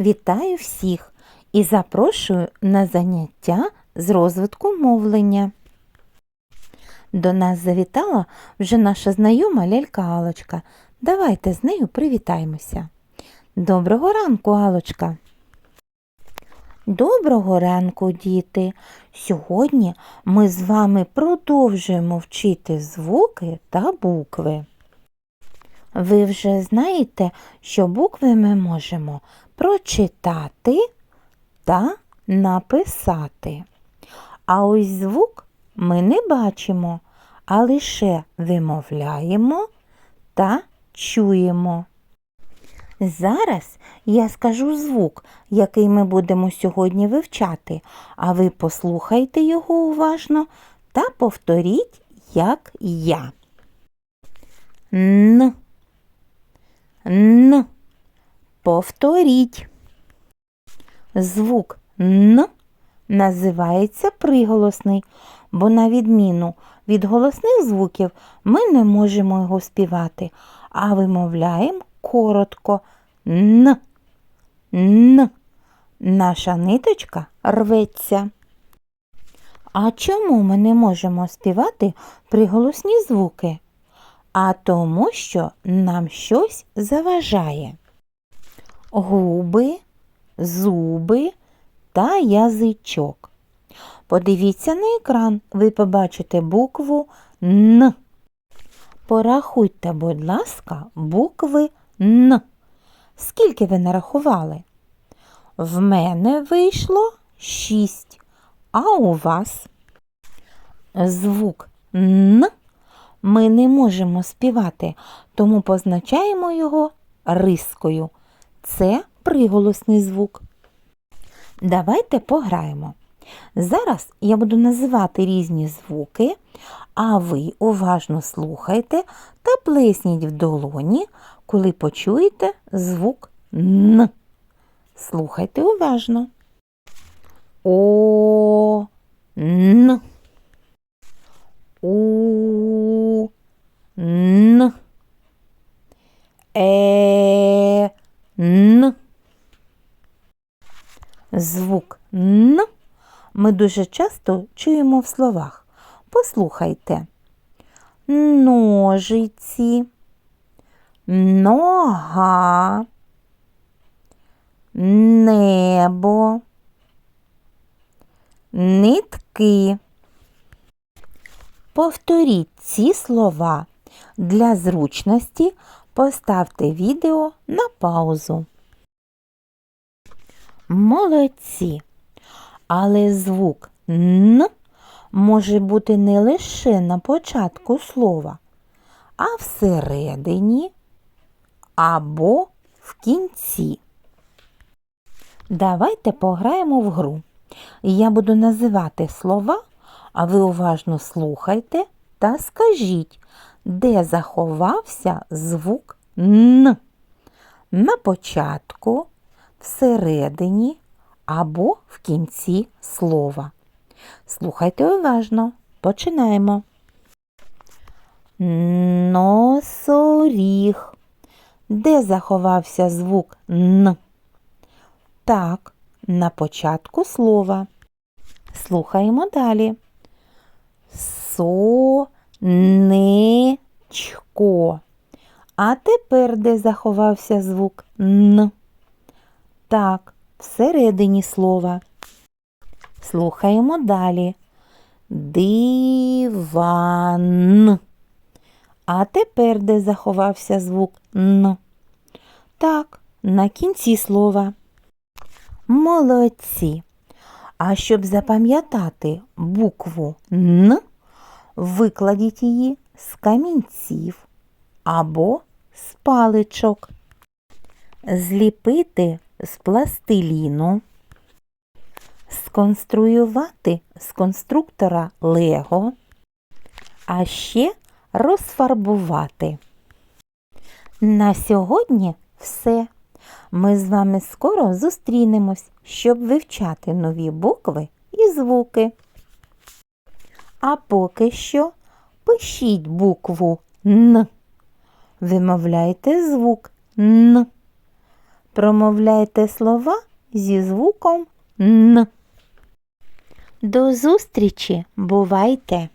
Вітаю всіх і запрошую на заняття з розвитку мовлення. До нас завітала вже наша знайома лялька Алочка. Давайте з нею привітаємося. Доброго ранку, Алочка. Доброго ранку, діти. Сьогодні ми з вами продовжуємо вчити звуки та букви. Ви вже знаєте, що букви ми можемо прочитати та написати. А ось звук ми не бачимо, а лише вимовляємо та чуємо. Зараз я скажу звук, який ми будемо сьогодні вивчати, а ви послухайте його уважно та повторіть, як я. Н. Н. Повторіть. Звук Н називається приголосний, бо на відміну від голосних звуків ми не можемо його співати, а вимовляємо коротко Н. Н. Наша ниточка рветься. А чому ми не можемо співати приголосні звуки? А тому, що нам щось заважає. Губи, зуби та язичок. Подивіться на екран, ви побачите букву Н. Порахуйте, будь ласка, букви Н. Скільки ви нарахували? В мене вийшло шість, а у вас? Звук Н ми не можемо співати, тому позначаємо його рискою. Це приголосний звук. Давайте пограємо. Зараз я буду називати різні звуки, а ви уважно слухайте та плесніть в долоні, коли почуєте звук Н. Слухайте уважно. О, Н. У, Н. Е, Н. Звук Н ми дуже часто чуємо в словах. Послухайте. Ножиці, нога, небо, нитки. Повторіть ці слова. Для зручності поставте відео на паузу. Молодці! Але звук Н може бути не лише на початку слова, а всередині або в кінці. Давайте пограємо в гру. Я буду називати слова, а ви уважно слухайте та скажіть, де заховався звук Н. На початку, всередині або в кінці слова. Слухайте уважно. Починаємо. Носоріг. Де заховався звук Н? Так, на початку слова. Слухаємо далі. Сонечко. А тепер де заховався звук Н? Так, всередині слова. Слухаємо далі. Диван. А тепер де заховався звук Н? Так, на кінці слова. Молодці. А щоб запам'ятати букву Н, викладіть її з камінців або з паличок. Зліпити з пластиліну, сконструювати з конструктора Лего, а ще розфарбувати. На сьогодні все. Ми з вами скоро зустрінемось, щоб вивчати нові букви і звуки. А поки що пишіть букву Н. Вимовляйте звук Н. Промовляйте слова зі звуком Н. До зустрічі, бувайте!